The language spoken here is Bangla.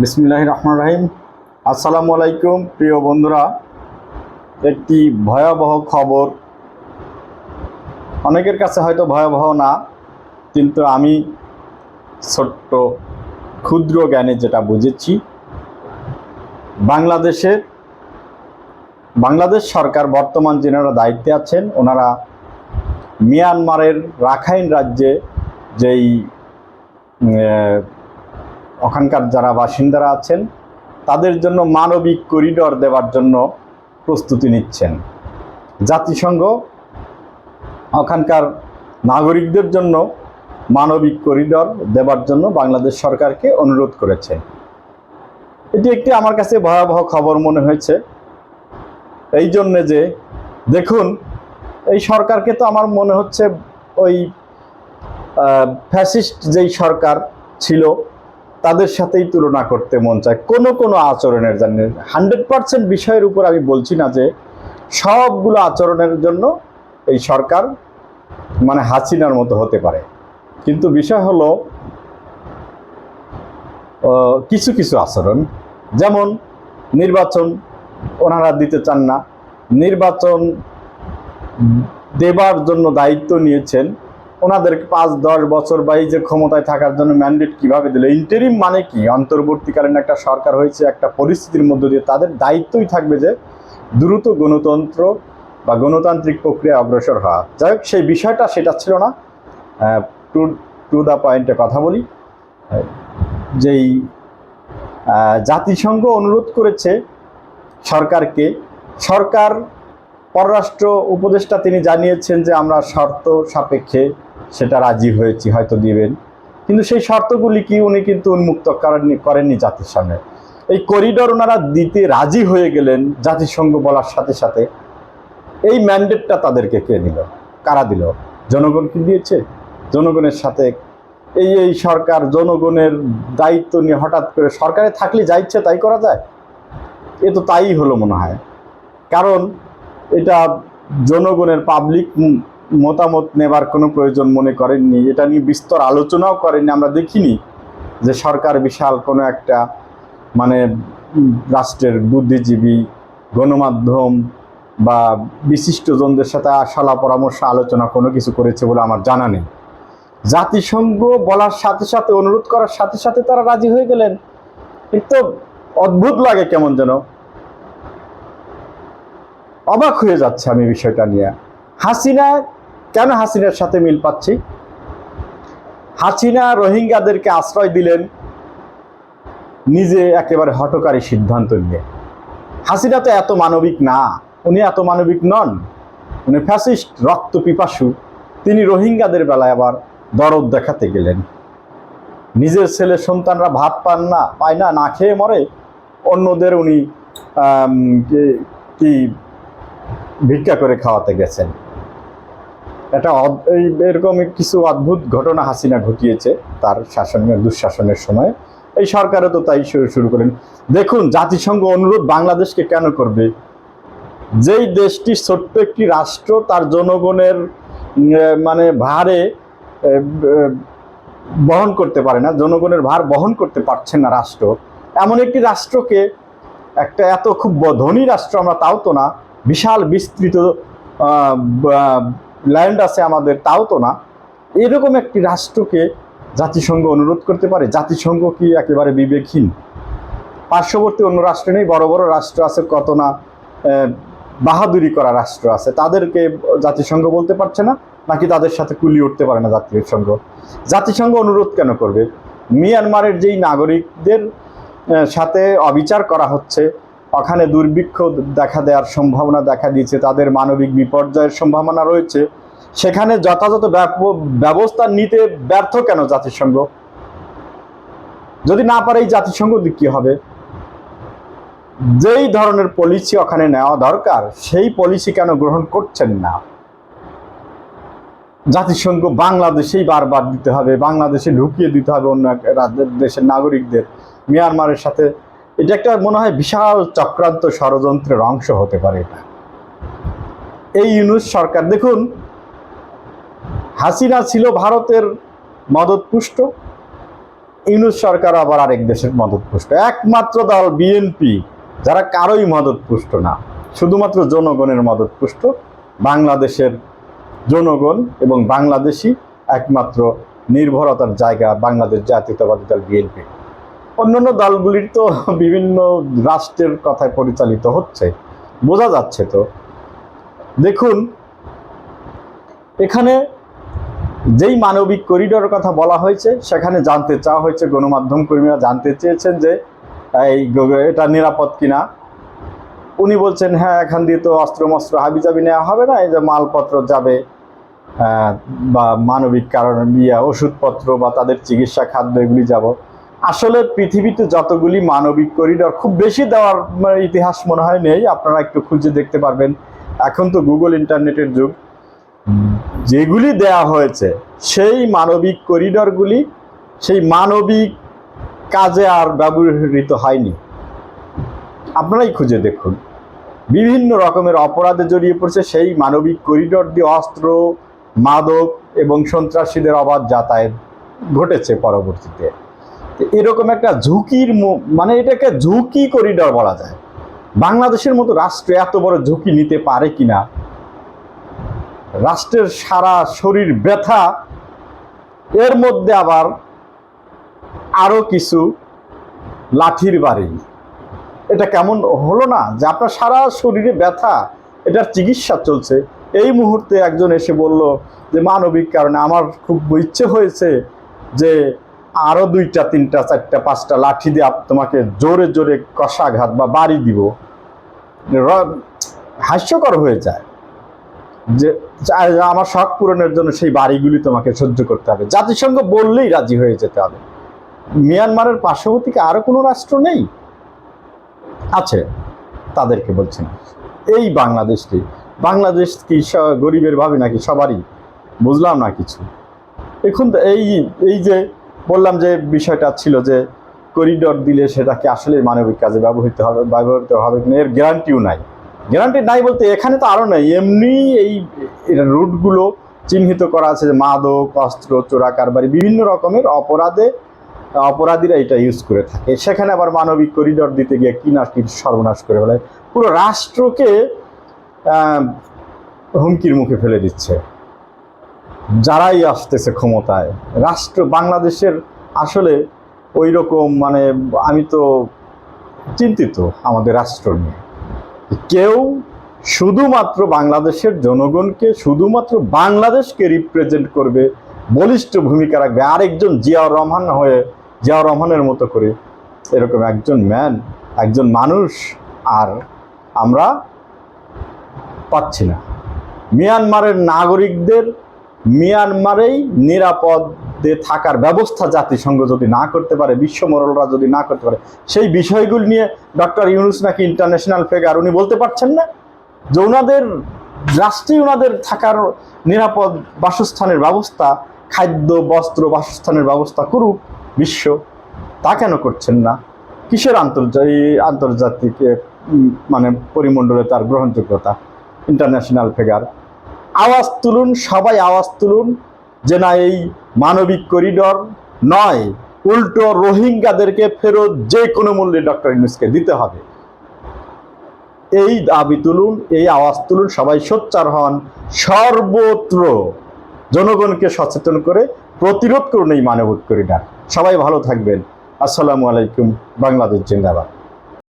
বিসমিল্লাহ রহমান রাহিম আসসালামু আলাইকুম প্রিয় বন্ধুরা। একটি ভয়াবহ খবর। অনেকের কাছে হয়তো ভয়াবহ না, কিন্তু আমি ছোট্ট, ক্ষুদ্র জ্ঞানে যেটা বুঝেছি বাংলাদেশের বাংলাদেশ সরকার বর্তমান যেনারা দায়িত্বে আছেন, ওনারা মিয়ানমারের রাখাইন রাজ্যে যেই ওখানকার যারা বাসিন্দারা আছেন, তাদের জন্য মানবিক করিডর দেওয়ার জন্য প্রস্তুতি নিচ্ছেন। জাতিসংঘ ওখানকার নাগরিকদের জন্য মানবিক করিডর দেওয়ার জন্য বাংলাদেশ সরকারকে অনুরোধ করেছে। এটি একটি আমার কাছে ভয়াবহ খবর মনে হয়েছে। এই জন্যে যে, দেখুন, এই সরকারকে তো আমার মনে হচ্ছে ওই ফ্যাসিস্ট যেই সরকার ছিল তাদের সাথেই তুলনা করতে মন চায়। কোনো কোনো আচরণের জন্য। হান্ড্রেড পার্সেন্ট বিষয়ের উপর আমি বলছি না যে সবগুলো আচরণের জন্য এই সরকার মানে হাসিনার মতো হতে পারে। কিন্তু বিষয় হলো কিছু কিছু আচরণ। যেমন নির্বাচন ওনারা দিতে চান না। নির্বাচন দেবার জন্য দায়িত্ব নিয়েছেন ওনাদেরকে পাঁচ, দশ বছর বা যে ক্ষমতায় থাকার জন্য ম্যান্ডেট কীভাবে দিল? ইন্টারিম মানে কি? অন্তর্বর্তীকালীন একটা সরকার হয়েছে, একটা পরিস্থিতির মধ্য দিয়ে তাদের দায়িত্বই থাকবে যে দ্রুত গণতন্ত্র বা গণতান্ত্রিক প্রক্রিয়া অগ্রসর হওয়া। যাই হোক, সেই বিষয়টা সেটা ছিল না। টু টু দ্য পয়েন্টে কথা বলি। যেই জাতিসংঘ অনুরোধ করেছে সরকারকে, সরকার, পররাষ্ট্র উপদেষ্টা তিনি জানিয়েছেন যে আমরা শর্ত সাপেক্ষে সেটা রাজি হয়েছি, হয়তো দিবেন। কিন্তু সেই শর্তগুলি কি উনি কিন্তু উন্মুক্ত করেননি করেননি জাতির সামনে। এই করিডোর ওনারা দিতে রাজি হয়ে গেলেন জাতিসংঘ বলার সাথে সাথে। এই ম্যান্ডেটটা তাদেরকে কে দিল? কারা দিল? জনগণ কি দিয়েছে? জনগণের সাথে এই এই সরকার জনগণের দায়িত্ব নিয়ে হঠাৎ করে সরকারে থাকলে যা ইচ্ছে তাই করা যায়? এ তো তাই হলো মনে হয়। কারণ এটা জনগণের পাবলিক মতামত নেবার কোনো প্রয়োজন মনে করেননি। এটা নিয়ে বিস্তর আলোচনাও করেননি, আমরা দেখিনি যে সরকার বিশাল কোনো একটা মানে রাষ্ট্রের বুদ্ধিজীবী, গণমাধ্যম বা বিশিষ্টজনদের সাথে আশালা পরামর্শ আলোচনা কোনো কিছু করেছে বলে আমার জানা নেই। জাতিসংঘ বলার সাথে সাথে, অনুরোধ করার সাথে সাথে তারা রাজি হয়ে গেলেন। কিন্তু অদ্ভুত লাগে কেমন যেন। অবাক হয়ে যাচ্ছে আমি বিষয়টা নিয়ে। হাসিনা কেন হাসিনার সাথে মিল পাচ্ছি? হাসিনা রোহিঙ্গাদেরকে আশ্রয় দিলেন নিজে একেবারে হটকারী সিদ্ধান্ত নিয়ে। হাসিনা তো এত মানবিক না, উনি এত মানবিক নন। উনি ফ্যাসিস্ট, রক্ত পিপাসু। তিনি রোহিঙ্গাদের বেলায় আবার দরদ দেখাতে গেলেন। নিজের ছেলে সন্তানরা ভাত পান না, পায় না না খেয়ে মরে। অন্যদের উনি কি ভিক্ষা করে খাওয়াতে গেছেন। এই এরকম কিছু অদ্ভুত ঘটনা হাসিনা ঘটিয়েছে তার শাসনের, দুঃশাসনের সময়। এই সরকারও তো তাই শুরু শুরু করেন দেখুন, জাতিসংঘ অনুরোধ বাংলাদেশকে কেন করবে? যেই দেশটি ছোট্ট একটি রাষ্ট্র, তার জনগণের মানে ভারে বহন করতে পারে না, জনগণের ভার বহন করতে পারছে না রাষ্ট্র। এমন একটি রাষ্ট্রকে, একটা এত খুব ধনী রাষ্ট্র আমরা তাও তো না, বিশাল বিস্তৃত ল্যান্ড আছে আমাদের, তাও তো না। এরকম একটি রাষ্ট্রকে জাতিসংঘ অনুরোধ করতে পারে। জাতিসংঘ কি একেবারে বিবেকহীন? পার্শ্ববর্তী অন্য রাষ্ট্র নেই, বড় বড় রাষ্ট্র আছে, কত না বাহাদুরি করা রাষ্ট্র আছে। তাদেরকে জাতিসংঘ বলতে পারছে না, নাকি তাদের সাথে কুলি উঠতে পারে না জাতিসংঘ? জাতিসংঘ অনুরোধ কেন করবে? মিয়ানমারের যেই নাগরিকদের সাথে অবিচার করা হচ্ছে ওখানে দুর্ভিক্ষ দেখা দেওয়ার সম্ভাবনা দেখা দিয়েছে, তাদের মানবিক বিপর্যয়ের সম্ভাবনা রয়েছে। সেখানে যথাযথ ব্যবস্থা নিতে ব্যর্থ কেন জাতিসংঘ? যদি না পারে এই জাতিসংঘ কি হবে? যেই ধরনের পলিসি ওখানে নেওয়া দরকার, সেই পলিসি কেন গ্রহণ করছেন না? জাতিসংঘ বাংলাদেশেই বারবার দিতে হবে, বাংলাদেশে ঢুকিয়ে দিতে হবে অন্য দেশের নাগরিকদের। মিয়ানমারের সাথে এটা একটা মনে হয় বিশাল চক্রান্ত ষড়যন্ত্রের অংশ হতে পারে এটা। এই ইউনুস সরকার, দেখুন, হাসিনা ছিল ভারতের মদতপুষ্ট, ইউনুস সরকার আবার আরেক দেশের মদতপুষ্ট। একমাত্র দল বিএনপি যারা কারোই মদতপুষ্ট না। শুধুমাত্র জনগণের মদতপুষ্ট, বাংলাদেশের জনগণ এবং বাংলাদেশি একমাত্র নির্ভরতার জায়গা, বাংলাদেশ জাতীয়তাবাদী দল বিএনপি অন্যান্য দলগুলির তো বিভিন্ন রাষ্ট্রের কথায় পরিচালিত হচ্ছে। বোঝা যাচ্ছে তো। দেখুন, এখানে যেই মানবিক করিডোরের কথা বলা হয়েছে, সেখানে জানতে চাওয়া হয়েছে, গণমাধ্যম কর্মীরা জানতে চেয়েছেন যে, এই এটা নিরাপদ কিনা। উনি বলছেন হ্যাঁ এখান দিয়ে তো অস্ত্র মস্ত্র হাবিজাবি নেওয়া হবে না, এই যে মালপত্র যাবে বা মানবিক কারণ, ইয়া, ওষুধপত্র বা তাদের চিকিৎসা খাদ্য, এগুলি যাব। আসলে পৃথিবীতে যতগুলি মানবিক করিডোর খুব বেশি দেওয়ার মানে, ইতিহাস মনে হয় নেই। আপনারা একটু খুঁজে দেখতে পারবেন। এখন তো গুগল ইন্টারনেটের যুগ। যেগুলি দেয়া হয়েছে সেই মানবিক করিডরগুলি সেই মানবিক কাজে আর ব্যবহৃত হয়নি। আপনারাই খুঁজে দেখুন। বিভিন্ন রকমের অপরাধে জড়িয়ে পড়ছে সেই মানবিক করিডর দিয়ে অস্ত্র মাদক এবং সন্ত্রাসীদের অবাধ যাতায়াত ঘটেছে পরবর্তীতে। তো এরকম একটা ঝুঁকির মানে এটাকে ঝুঁকি করিডর বলা যায়। বাংলাদেশের মতো রাষ্ট্র এত বড় ঝুঁকি নিতে পারে কিনা? রাষ্ট্রের সারা শরীর ব্যথা, এর মধ্যে আবার আরও কিছু লাঠির বাড়ি। এটা কেমন হলো না যে আপনার সারা শরীরে ব্যথা, এটার চিকিৎসা চলছে। এই মুহূর্তে একজন এসে বলল যে, মানবিক কারণে আমার খুব ইচ্ছে হয়েছে যে আরও দুইটা, তিনটা, চারটা, পাঁচটা লাঠি দিয়ে তোমাকে জোরে জোরে কষাঘাত বা বাড়ি দিব। হাস্যকর হয়ে যায়। যে আমার শখ পূরণের জন্য সেই বাড়িগুলি তোমাকে সহ্য করতে হবে। জাতিসংঘ বললেই রাজি হয়ে যেতে হবে। মিয়ানমারের পার্শ্ববর্তী কি আরও কোনো রাষ্ট্র নেই? আছে, তাদেরকে বলছি না। এই বাংলাদেশটি, বাংলাদেশ কি গরিবের ভাবে নাকি সবারই? বুঝলাম না কিছু। এখন এই এই যে বললাম যে বিষয়টা ছিল যে করিডর দিলে সেটাকে আসলে মানবিক কাজে ব্যবহৃত হবে ব্যবহৃত হবে এর গ্যারান্টিও নাই। গ্যারান্টি নাই বলতে এখানে তো আরও নেই, এমনি এই রুটগুলো চিহ্নিত করা আছে যে মাদক, অস্ত্র, চোরা, কারবারি, বিভিন্ন রকমের অপরাধে, অপরাধীরা এটা ইউজ করে থাকে। সেখানে আবার মানবিক করিডর দিতে গিয়ে কি না কি সর্বনাশ করে ফেলে। পুরো রাষ্ট্রকে হুমকির মুখে ফেলে দিচ্ছে। যারাই আসতেছে ক্ষমতায়, রাষ্ট্র, বাংলাদেশের আসলে ওই রকম মানে আমি তো চিন্তিত আমাদের রাষ্ট্র নিয়ে। কেউ শুধুমাত্র বাংলাদেশের জনগণকে শুধুমাত্র বাংলাদেশকে রিপ্রেজেন্ট করবে, বলিষ্ঠ ভূমিকা রাখবে, আরেকজন জিয়াউর রহমান হয়ে জিয়াউর রহমানের মতো করে এরকম একজন ম্যান একজন মানুষ আর আমরা পাচ্ছি না। মিয়ানমারের নাগরিকদের মিয়ানমারেই নিরাপদে থাকার ব্যবস্থা জাতিসংঘ যদি না করতে পারে, বিশ্ব বিশ্বমরলরা যদি না করতে পারে, সেই বিষয়গুলি নিয়ে ডক্টর ইউনুস নাকি ইন্টারন্যাশনাল ফেগার উনি বলতে পারছেন না যে ওনাদের রাষ্ট্রেই ওনাদের থাকার নিরাপদ বাসস্থানের ব্যবস্থা, খাদ্য, বস্ত্র বাসস্থানের ব্যবস্থা করুক, বিশ্ব তা কেন করছেন না? কিসের আন্তর্জাতিক আন্তর্জাতিক মানে পরিমণ্ডলে তার গ্রহণযোগ্যতা? ইন্টারন্যাশনাল ফেগার আওয়াজ তুলুন, সবাই আওয়াজ তুলুন যে না এই মানবিক করিডর নয়, উল্টো রোহিঙ্গাদেরকে ফেরত যে কোনো মূল্যে ডক্টর ইউনুসকে দিতে হবে। এই দাবি তুলুন, এই আওয়াজ তুলুন, সবাই সোচ্চার হন। সর্বত্র জনগণকে সচেতন করে প্রতিরোধ করুন এই মানবিক করিডর। সবাই ভালো থাকবেন। আসসালামু আলাইকুম, বাংলাদেশ জিন্দাবাদ।